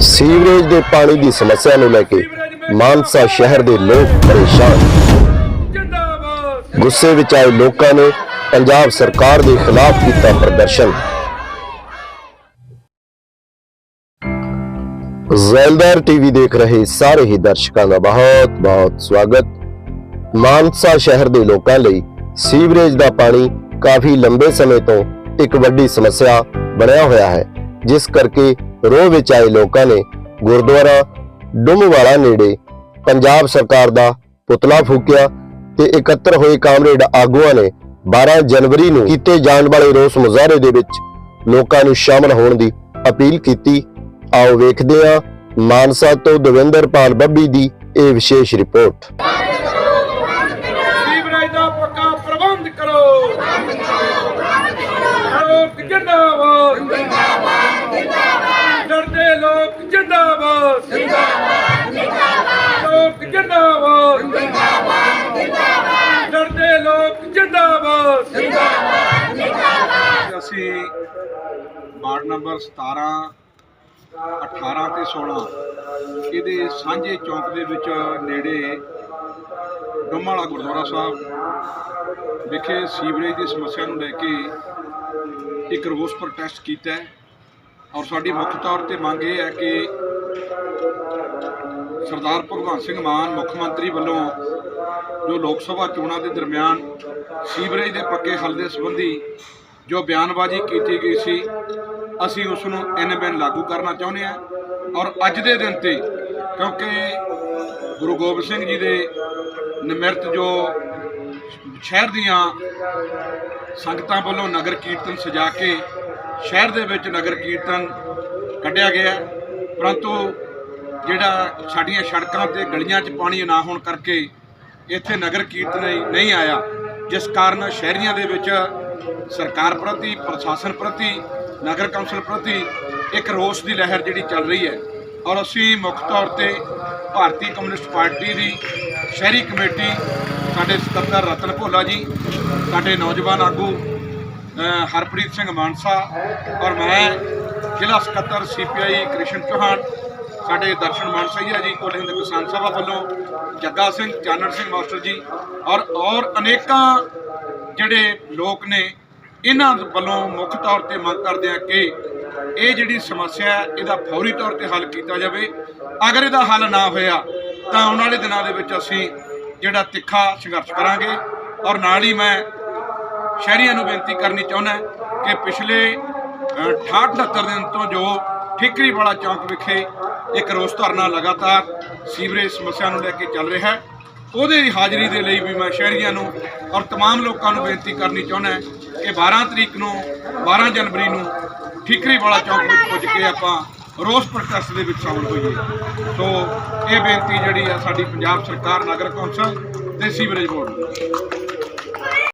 Sewerage ਦੇ ਪਾਣੀ ਦੀ ਸਮੱਸਿਆ ਨੂੰ ਲੈ ਕੇ ਮਾਨਸਾ ਸ਼ਹਿਰ ਦੇ ਲੋਕ ਪਰੇਸ਼ਾਨ। ਗੁੱਸੇ ਵਿੱਚ ਆਏ ਲੋਕਾਂ ਨੇ ਪੰਜਾਬ ਸਰਕਾਰ ਦੇ ਖਿਲਾਫ ਕੀਤਾ ਪ੍ਰਦਰਸ਼ਨ। ਜ਼ੈਲਦਾਰ ਟੀਵੀ ਦੇਖ ਰਹੇ ਸਾਰੇ ਹੀ ਦਰਸ਼ਕਾਂ ਦਾ ਬਹੁਤ ਬਹੁਤ ਸਵਾਗਤ। ਮਾਨਸਾ ਸ਼ਹਿਰ ਦੇ ਲੋਕਾਂ ਲਈ ਸੀਵਰੇਜ ਦਾ ਪਾਣੀ ਕਾਫੀ ਲੰਬੇ ਸਮੇਂ ਤੋਂ ਇੱਕ ਵੱਡੀ ਸਮੱਸਿਆ ਬਣਿਆ ਹੋਇਆ ਹੈ, ਜਿਸ ਕਰਕੇ ਰੋਹ ਵਿੱਚ ਆਏ ਲੋਕਾਂ ਨੇ ਗੁਰਦੁਆਰਾ ਡੁੰਮਵਾਲਾ ਨੇੜੇ ਪੰਜਾਬ ਸਰਕਾਰ ਦਾ ਪੁਤਲਾ ਫੂਕਿਆ ਤੇ ਇਕੱਤਰ ਹੋਏ ਕਾਮਰੇਡ ਆਗੂਆਂ ਨੇ 12 ਜਨਵਰੀ ਨੂੰ ਕੀਤੇ ਜਾਣ ਵਾਲੇ ਰੋਸ ਮੁਜ਼ਾਹਰੇ ਦੇ ਵਿੱਚ ਲੋਕਾਂ ਨੂੰ ਸ਼ਾਮਲ ਹੋਣ ਦੀ ਅਪੀਲ ਕੀਤੀ। ਆਓ ਵੇਖਦੇ ਹਾਂ ਮਾਨਸਾ ਤੋਂ ਦਵਿੰਦਰਪਾਲ ਬੱਬੀ ਦੀ ਇਹ ਵਿਸ਼ੇਸ਼ ਰਿਪੋਰਟ ਸੀਵਰੇਜ ਦਾ ਪੱਕਾ ਪ੍ਰਬੰਧ ਕਰੋ ਲੋਕ ਜਿੰਦਾਬਾਦ ਡਰਦੇ ਲੋਕ ਜਿੰਦਾਬਾਦ ਲੋਕ ਜਿੰਦਾਬਾਦ। ਡਰਦੇ ਲੋਕ ਜਿੰਦਾਬਾਦ। ਅਸੀਂ ਵਾਰਡ ਨੰਬਰ 17 18 ਤੇ 16 ਇਹਦੇ ਸਾਂਝੇ ਚੌਕ ਦੇ ਵਿੱਚ ਨੇੜੇ ਡੁੰਮਾਲਾ ਗੁਰਦੁਆਰਾ ਸਾਹਿਬ ਵਿਖੇ ਸੀਵਰੇਜ ਦੀ ਸਮੱਸਿਆ ਨੂੰ ਲੈ ਕੇ ਇੱਕ ਰੋਸ ਪ੍ਰੋਟੈਸਟ ਕੀਤਾ ਹੈ। ਔਰ ਸਾਡੀ ਮੁੱਖ ਤੌਰ ਤੇ ਮੰਗ ਇਹ ਹੈ ਕਿ ਸਰਦਾਰ ਭਗਵੰਤ ਸਿੰਘ ਮਾਨ ਮੁੱਖ ਮੰਤਰੀ ਵੱਲੋਂ ਜੋ ਲੋਕ ਸਭਾ ਚੋਣਾਂ ਦੇ ਦਰਮਿਆਨ ਸੀਵਰੇਜ ਦੇ ਪੱਕੇ ਹੱਲ ਦੇ ਸੰਬੰਧੀ ਜੋ ਬਿਆਨਬਾਜ਼ੀ ਕੀਤੀ ਗਈ ਸੀ, ਅਸੀਂ ਉਸ ਨੂੰ ਐਨ ਲਾਗੂ ਕਰਨਾ ਚਾਹੁੰਦੇ ਹਾਂ। ਔਰ ਅੱਜ ਦੇ ਦਿਨ ਤੇ ਕਿਉਂਕਿ ਗੁਰੂ ਗੋਬਿੰਦ ਸਿੰਘ ਜੀ ਦੇ ਨਿਮਰਤ ਜੋ ਸ਼ਹਿਰ ਦੀਆਂ ਸੰਗਤਾਂ ਵੱਲੋਂ ਨਗਰ ਕੀਰਤਨ ਸਜਾ ਕੇ ਸ਼ਹਿਰ ਦੇ ਵਿੱਚ ਨਗਰ ਕੀਰਤਨ ਕੱਢਿਆ ਗਿਆ ਪਰੰਤੂ ਜਿਹੜਾ ਸਾਡੀਆਂ ਸੜਕਾਂ ਤੇ ਗਲੀਆਂ 'ਚ ਪਾਣੀ ਨਾ ਹੋਣ ਕਰਕੇ ਇੱਥੇ ਨਗਰ ਕੀਰਤਨ ਨਹੀਂ- ਆਇਆ, ਜਿਸ ਕਾਰਨ ਸ਼ਹਿਰੀਆਂ ਦੇ ਵਿੱਚ ਸਰਕਾਰ ਪ੍ਰਤੀ, ਪ੍ਰਸ਼ਾਸਨ ਪ੍ਰਤੀ, ਨਗਰ ਕੌਂਸਲ ਪ੍ਰਤੀ ਇੱਕ ਰੋਸ ਦੀ ਲਹਿਰ ਜਿਹੜੀ ਚੱਲ ਰਹੀ ਹੈ। ਔਰ ਅਸੀਂ ਮੁੱਖ ਤੌਰ ਤੇ ਭਾਰਤੀ ਕਮਿਊਨਿਸਟ ਪਾਰਟੀ ਦੀ ਸ਼ਹਿਰੀ ਕਮੇਟੀ, ਸਾਡੇ ਸਕੱਤਰ ਰਤਨ ਭੋਲਾ ਜੀ, ਸਾਡੇ ਨੌਜਵਾਨ ਆਗੂ ਹਰਪ੍ਰੀਤ ਸਿੰਘ ਮਾਨਸਾ ਔਰ ਮੈਂ ਜ਼ਿਲ੍ਹਾ ਸਕੱਤਰ ਸੀਪੀਆਈ ਕ੍ਰਿਸ਼ਨ ਚੌਹਾਨ। ਸਾਡੇ ਦਰਸ਼ਨ ਮਾਨਸਈਆ ਜੀ ਕੋਲ ਹਿੰਦ ਕਿਸਾਨ ਸਭਾ ਵੱਲੋਂ ਜੱਗਾ ਸਿੰਘ, ਚਾਨਣ ਸਿੰਘ ਮਾਸਟਰ ਜੀ ਔਰ ਔਰ ਅਨੇਕਾਂ ਜਿਹੜੇ ਲੋਕ ਨੇ, ਇਹਨਾਂ ਵੱਲੋਂ ਮੁੱਖ ਤੌਰ ਤੇ ਮੰਗ ਕਰਦੇ ਆ ਕਿ ਇਹ ਜਿਹੜੀ ਸਮੱਸਿਆ ਹੈ, ਇਹਦਾ ਫੌਰੀ ਤੌਰ ਤੇ ਹੱਲ ਕੀਤਾ ਜਾਵੇ। ਅਗਰ ਇਹਦਾ ਹੱਲ ਨਾ ਹੋਇਆ, ਤਾਂ ਆਉਣ ਵਾਲੇ ਦਿਨਾਂ ਦੇ ਵਿੱਚ ਅਸੀਂ ਜਿਹੜਾ ਤਿੱਖਾ ਸੰਘਰਸ਼ ਕਰਾਂਗੇ। ਔਰ ਨਾਲ ਹੀ ਮੈਂ ਸ਼ਹਿਰੀਆਂ ਨੂੰ ਬੇਨਤੀ ਕਰਨੀ ਚਾਹੁੰਦਾ ਕਿ ਪਿਛਲੇ 68 ਦਿਨ ਤੋਂ ਜੋ ਠਿਕਰੀ ਵਾਲਾ ਚੌਂਕ ਵਿਖੇ ਇੱਕ ਰੋਸ ਧਰਨਾ ਲਗਾਤਾਰ ਸੀਵਰੇਜ ਸਮੱਸਿਆ ਨੂੰ ਲੈ ਕੇ ਚੱਲ ਰਿਹਾ ਹੈ, ਉਹਦੇ ਦੀ ਹਾਜ਼ਰੀ ਦੇ ਲਈ ਵੀ ਮੈਂ ਸ਼ਹਿਰੀਆਂ ਨੂੰ ਔਰ ਤਮਾਮ ਲੋਕਾਂ ਨੂੰ ਬੇਨਤੀ ਕਰਨੀ ਚਾਹੁੰਦਾ ਕਿ 12 ਤਰੀਕ ਨੂੰ 12 ਜਨਵਰੀ ਨੂੰ ਠਿਕਰੀ ਵਾਲਾ ਚੌਂਕ ਵਿੱਚ ਪੁੱਜ ਕੇ ਆਪਾਂ ਰੋਸ ਪ੍ਰੋਟੈਸਟ ਦੇ ਵਿੱਚ ਸ਼ਾਮਲ ਹੋਈਏ। ਸੋ ਇਹ ਬੇਨਤੀ ਜਿਹੜੀ ਆ ਸਾਡੀ ਪੰਜਾਬ ਸਰਕਾਰ, ਨਗਰ ਕੌਂਸਲ ਤੇ ਸੀਵਰੇਜ ਬੋਰਡ ਨੂੰ।